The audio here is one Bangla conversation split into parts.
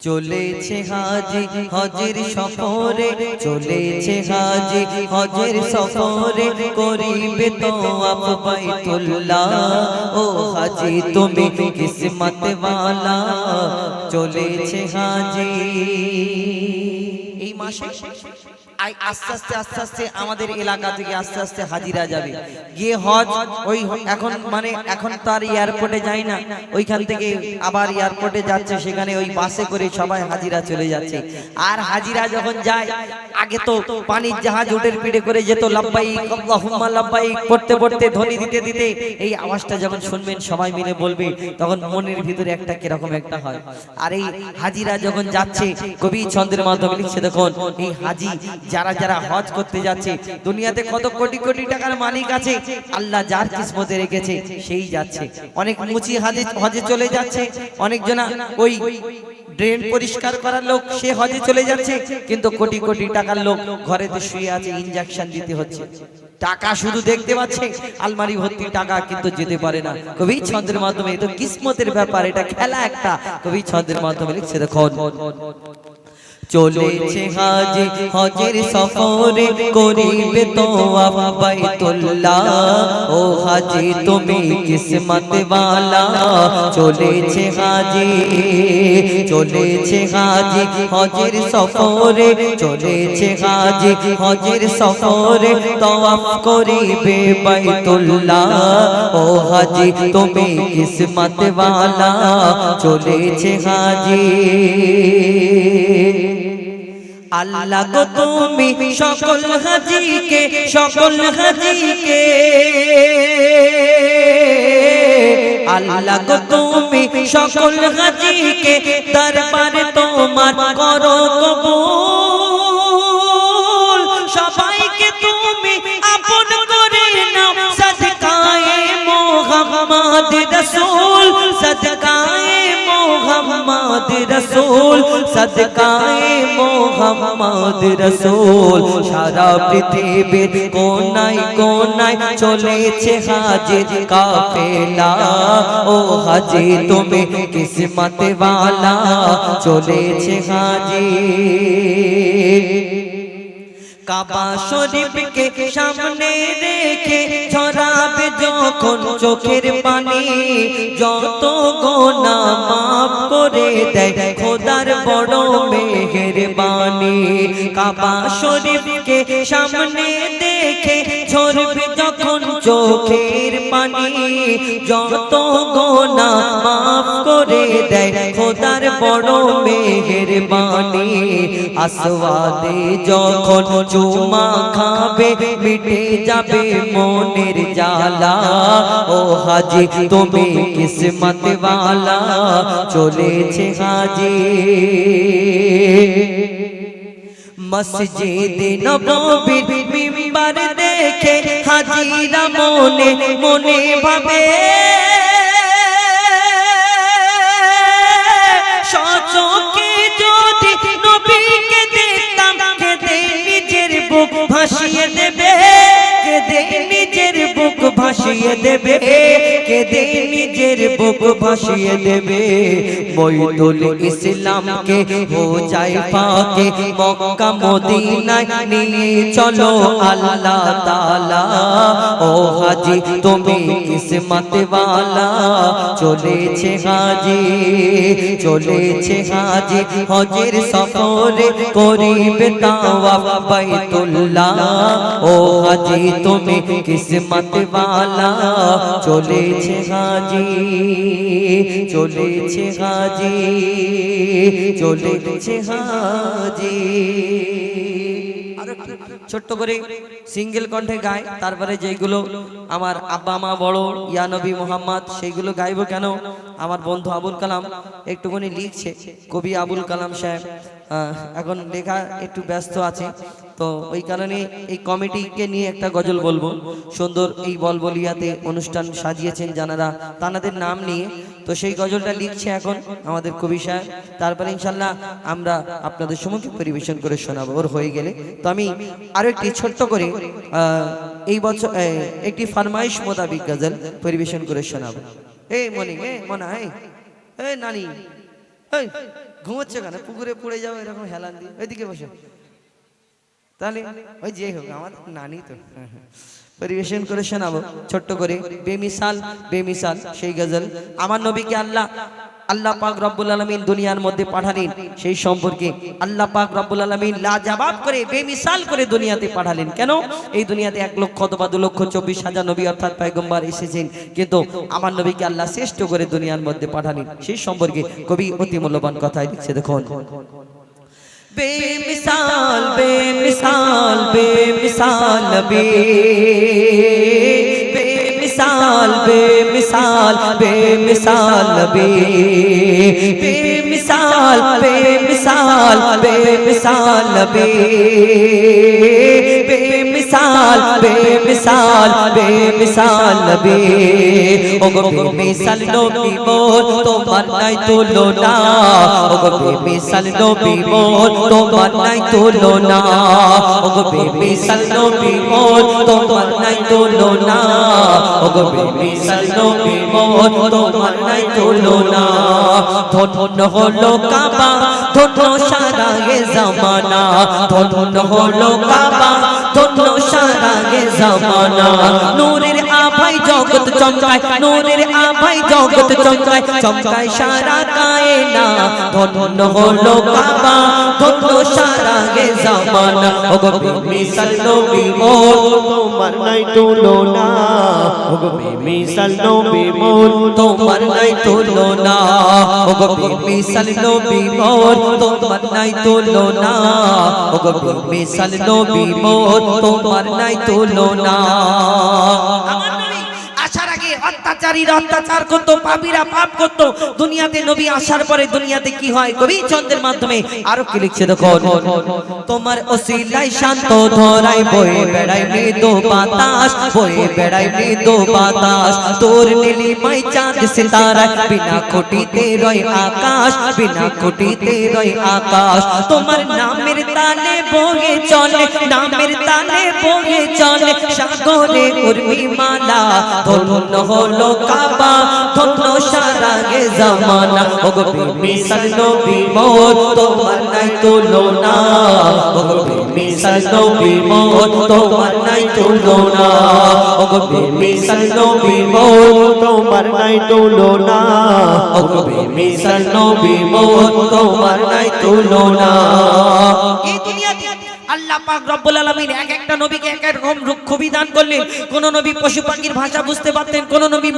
চলেছে হাজি হজের সফরে। চলেছে হাজি হজের সফরে। করিবে তো বাইতুল্লাহ। ও হাজি তুমি কিসমত ওয়ালা চলেছে হাজি। মাসে আস্তে আস্তে আস্তে আস্তে আমাদের এলাকা থেকে আস্তে আস্তে হাজিরা যাবে। গিয়ে হজ, ওই এখন মানে এখন তার এয়ারপোর্টে যায় না। ওইখান থেকে আবার এয়ারপোর্টে যাচ্ছে, সেখানে ওই বাসে করে সবাই হাজিরা চলে যাচ্ছে। আর হাজিরা যখন যায়, আগে তো পানির জাহাজ উটের পিঠে করে যেত লাব্বাই আল্লাহুম্মা লাব্বাই পড়তে পড়তে ধ্বনি দিতে দিতে। এই আওয়াজটা যখন শুনবেন, সবাই মিলে বলবে, তখন মনের ভিতরে একটা কীরকম একটা হয়। আর এই হাজিরা যখন যাচ্ছে, কবি ছন্দের মাধ্যমে লিখছে, দেখুন এই হাজি যারা যারা হজ করতে যাচ্ছে, দুনিয়াতে কত কোটি কোটি টাকার মালিক আছে, আল্লাহ যার কিসমতে রেখেছে, সেই যাচ্ছে। অনেক মুচি হাজে চলে যাচ্ছে অনেক জনা ওই ড্রেন পরিষ্কার করার লোক, সে হজে চলে যাচ্ছে, কিন্তু কোটি কোটি টাকার লোক শুয়ে আছে ইনজেকশন দিতে হচ্ছে। টাকা শুধু দেখতে পাচ্ছে, আলমারি ভর্তি টাকা কিন্তু যেতে পারে না। কবি ছন্দের মাধ্যমে, এ তো কিসমতের ব্যাপার, এটা খেলা একটা। কবি ছন্দের মাধ্যমে লিখছে চলেছে হাজি, হজের সফরে করিবে তো বাইতুল্লাহ। ও হাজি, তুমি কিসমত ওয়ালা চলেছে হাজি চলেছে হাজি, হজের সফরে, চলেছে হাজি, হজের সফরে তওয়াফ করিবে বাইতুল্লাহ। ও হাজি, তুমি কিসমত ওয়ালা চলেছে হাজি। আল্লাহ গো তুমি সকল হাজিকে সকল হাজিকে। আল্লাহ গো তুমি সকল হাজিকে, দরবারে তোমার করো মোহাম্মদ রসূল, সদকায়ে মোহাম্মদ রসূল। সারা পৃথিবীর কোনায় কোনায় চলেছে হাজির কাফেলা। ও হাজি, তুমি কিসমত ওয়ালা। চলেছে হাজি। কাবা শরীফকে সামনে রেখে ছড়াবে যখন চোখের পানি। যত গোনা দেয়। খোদার বড় মেহেরবানি। কাবা শরীফকে সামনে দেখে ঝরবে যখন চোখের পানি যত গোনা মাফ করে দেয়, খোদার বড় মেহেরবানি। আসওয়াদে যখন চুমা খাবে, মিটে যাবে মনের জালা ও হাজি, তুমি কিসমত ওয়ালা চলেছে হাজি। মসজিদ নববীর মিম্বার দেখে হাজিরা মনে মনে ভাবে। সচকে যদি নবীকে দেখতাম নিজের বুক ভাসিয়ে দেবে, কেদে নিজের বুক ভাসিয়ে দেবে, কেদে ভাসিয়ে দেবে। মইদুল ইসলামকে হো যায় পাকে মক্কা, মদিনায় নিয়ে চলো আল্লাহ তাআলা। ও হাজি, তুমি কিসমত ওয়ালা। চলেছে হাজি চলেছে হাজি, হজের সফরে করিবে তাওয়াফ বাইতুল্লাহ। ও হাজি, তুমি কিসমত ওয়ালা। চলেছে হাজি। চলেছে হাজি চলেছে হাজি। ছোট্ট করে সিঙ্গেল কণ্ঠে গায় তারপরে যেগুলো আমার আব্বা, মা, বড় ইয়ানবী মোহাম্মদ, সেইগুলো গাইবো কেন? আমার বন্ধু আবুল কালাম একটুখানি লিখছে, কবি আবুল কালাম সাহেব। এখন লেখা একটু ব্যস্ত আছে। তো ওই কারণে এই কমিটিকে নিয়ে একটা গজল বলব। সুন্দর এই বলবলিয়াতে অনুষ্ঠান সাজিয়েছেন জানারা, তানাদের নাম নিয়ে। তো সেই গজলটা লিখছে এখন আমাদের কবি সাহেব। তারপরে ইনশাল্লাহ আমরা আপনাদের সম্মুখে পরিবেশন করে শোনাবো। ওর হয়ে গেলে। তো আমি আরও একটি ছোট্ট করে এই বছর একটি ফরমাইশ মোতাবিক গজল পরিবেশন করে শোনাবো। এই মনি, এ মনা এই নানি এই ঘুমোচ্ছে কেন? পুকুরে পড়ে যাবে এরকম হেলান দিয়ে। ওইদিকে বসে। তাহলে ওই যে হোক, আমার নানি তো। পরিবেশন করে শোনাবো, ছোট্ট করে। বেমিসাল বেমিসাল, সেই গজল। আমার নবীকে আল্লাহ আল্লাহ পাক রব্বুল আলমিন দুনিয়ার মধ্যে পাঠালেন। সেই সম্পর্কে আল্লাহ পাক রব্বুল আলমিন লাজবাব করে, বেমিসাল করে দুনিয়াতে পাঠালেন। কেন? এই দুনিয়াতে এক লক্ষ অথবা দু লক্ষ চব্বিশ হাজার নবী অর্থাৎ পায়গম্বার এসেছেন। কিন্তু আমার নবীকে আল্লাহ শ্রেষ্ঠ করে দুনিয়ার মধ্যে পাঠালেন। সেই সম্পর্কে কবি অতি মূল্যবান কথাই লিখছে, দেখুন। بے مثال بے مثال بے مثال، نبی۔ بے مثال بے مثال بے مثال، نبی۔ بے مثال بے مثال بے مثال، نبی۔ بے মিসাল বে মিসাল বে মিসাল নবী। ওগো বে মিসাল নবী মোর, তোমার নাই তুলো না ওগো বে মিসাল নবী মোর, তোমার নাই তুলো না ওগো বে মিসাল নবী মোর, তোমার নাই তুলো না ওগো বে মিসাল নবী মোর, তোমার নাই তুলো ধন্য হলো কাবা, ধন্য সারা জামানা। ধন্য হলো কাবা ধন্য সারা এ জামানা। নূরের আভাই জগৎ চমকায়, নূরের আভাই জগৎ চমকায় চমকায় সারা কায়না। ধন্য হলো কাবা ধন্য সারা এ জামানা। ওগো মিসাল নবী মোর তোমার নাই তুলনা। ওগো মিসাল নবী মোর তোমার নাই তুলনা। ওগো মিসাল নবী মোর তোমার নাই তুলনা। ওগো মিসাল নবী মোর তোমার নাই তুলনা। অত্যাচারীরা অত্যাচার করতো, পাপীরা পাপ করতো। দুনিয়াতে নবী আসার পরে দুনিয়াতে কি হয়? কবি চন্দ্রের মাধ্যমে আরও কি লিখছে দেখো? তোমার ওসিলাই শান্ত ধরাই বয়ে বেড়াই মৃদু বাতাস, বয়ে বেড়াই মৃদু বাতাস। তোর নীলিমাই চাঁদ সিতারা, বিনা খুঁটিতে রয় আকাশ, বিনা খুঁটিতে রয় আকাশ। তোমার নামের তালে বয়ে চলে, নামের তালে বয়ে চলে, সাগরে উর্মি মালা ধন্য হলো কাবা, ধন্য সারা গে জামানা। ওগো মিসাল নবী মোর তোমার নাই তুলনা। ওগো মিসাল নবী মোর তোমার নাই তুলনা। ওগো মিসাল নবী মোর তোমার নাই তুলনা। ওগো মিসাল নবী মোর তোমার নাই তুলনা। এই দুনিয়াতে আল্লাহ পাক রব্বুল এক একটা নবীকে এক রকম খুবই দান করলেন। কোন নবী পশু পাখির ভাষা বুঝতে পারতেন, কোন নবী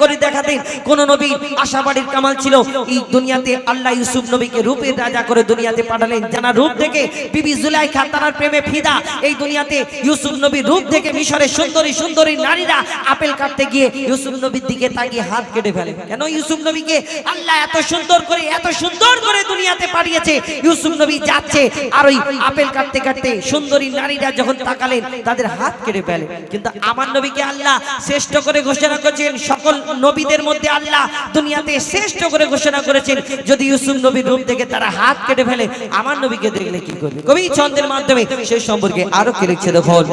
করে দেখাতেন, কোন নবী আশাবাড়ির কামাল ছিল। এই দুনিয়াতে আল্লাহ ইউসুফ নবীকে রাজা করে দুনিয়াতে পাঠালেন রূপ থেকে বিবি জুলাইখা তার প্রেমে ফিদা। এই দুনিয়াতে ইউসুফ নবী রূপ থেকে মিশরের সুন্দরী সুন্দরী নারীরা আপেল কাটতে গিয়ে ইউসুফ নবীর দিকে তাকিয়ে হাত কেটে ফেলে। কেন ইউসুফ নবীকে আল্লাহ এত সুন্দর করে, এত সুন্দর করে দুনিয়াতে পাঠিয়েছে? ইউসুফ নবী যাচ্ছে আর ওই আপেল কাটতে কাটতে সুন্দরী নারীরা যখন তাকালেন, তাদের হাত কেটে ফেলে। কিন্তু আমার নবীকে আল্লাহ শ্রেষ্ঠ করে ঘোষণা করেছেন, সকল নবীদের মধ্যে আল্লাহ দুনিয়াতে শ্রেষ্ঠ করে ঘোষণা করেছেন। যদি ইউসুফ নবীর রূপ থেকে তারা হাত কেটে ফেলে, আমার নবীকে দেখলে কি করবে? কবি ছন্দের মাধ্যমে সেই সম্পর্কে আরও কি লিখছে দেখুন।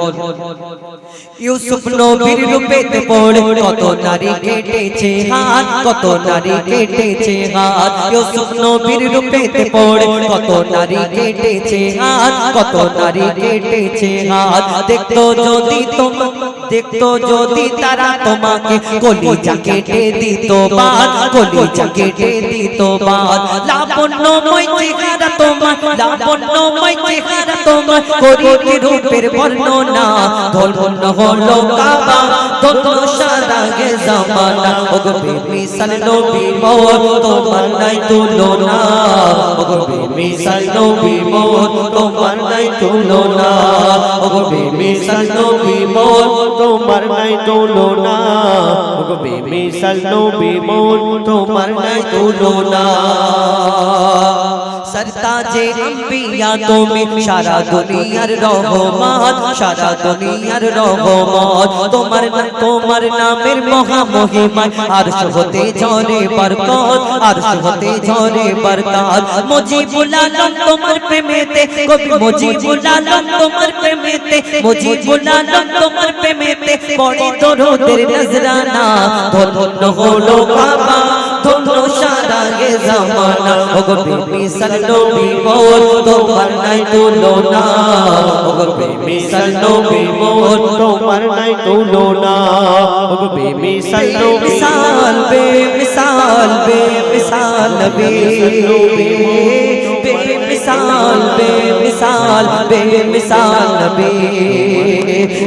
ইউসুফ নবীর রূপেতে পড়ে কত নারী কেটেছে হাত, কত নারী কেটেছে হাত। ইউসুফ নবীর রূপেতে পড়ে কত নারী কেটেছে হাত কত নারী কেটেছে হাত? দেখতো যদি তোম দেখতো যদি তারা তোমাকে কলিজা কেটে দিত বাদ কলিজা কেটে দিত বাদ লাবণ্যময় চেহারা তোমার লাবণ্যময় চেহারা তোমার করিতে রূপের বর্ণনা। ধন্য হলো কাবা। ধন্য সারা গে জামানা। ওগো বেমিসাল নবী মোর তোমার নাই তুলনা ওগো বেমিসাল নবী মোর তোমার নাই তুলনা ওগো বেমিসাল নবী মোর তোমার নাই তুলনা ওগো মিসাল নবী মোর তোমার নাই তুলনা সরতাজে আম্বিয়া সারা দুনিয়ার রহমান সারা দুনিয়ার রহমান তোমার তোমার নামের মহা মহিমা আর হতে ঝরে বরকত আর হতে ঝরে বরকত। মুজিবুল আলম তোমার প্রেমেতে, কবি মুজিবুল আলম তোমার প্রেমেতে, মুজিবুল আলম তোমার প্রেমেতে, পড়ে দরুদের নজরানা, ধন্য হলো এ জামানা ও গো বেমিসাল নবী মোর তোমার নাই তুলনা ও গো বেমিসাল নবী মোর তোমার নাই তুলনা ও গো বেমিসাল নবী। বেমিসাল বেমিসাল বেমিসাল নবী। বেমিসাল বেমিসাল বেমিসাল নবী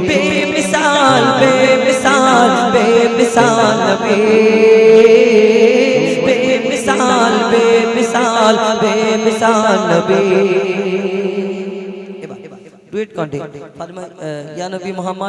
বেমিসাল বেমিসাল বেমিসাল নবী। বেমিসাল বেমিসাল বেমিসাল নবী। ডুয়েট ফারমা ইয়া নবী মোহাম্মদ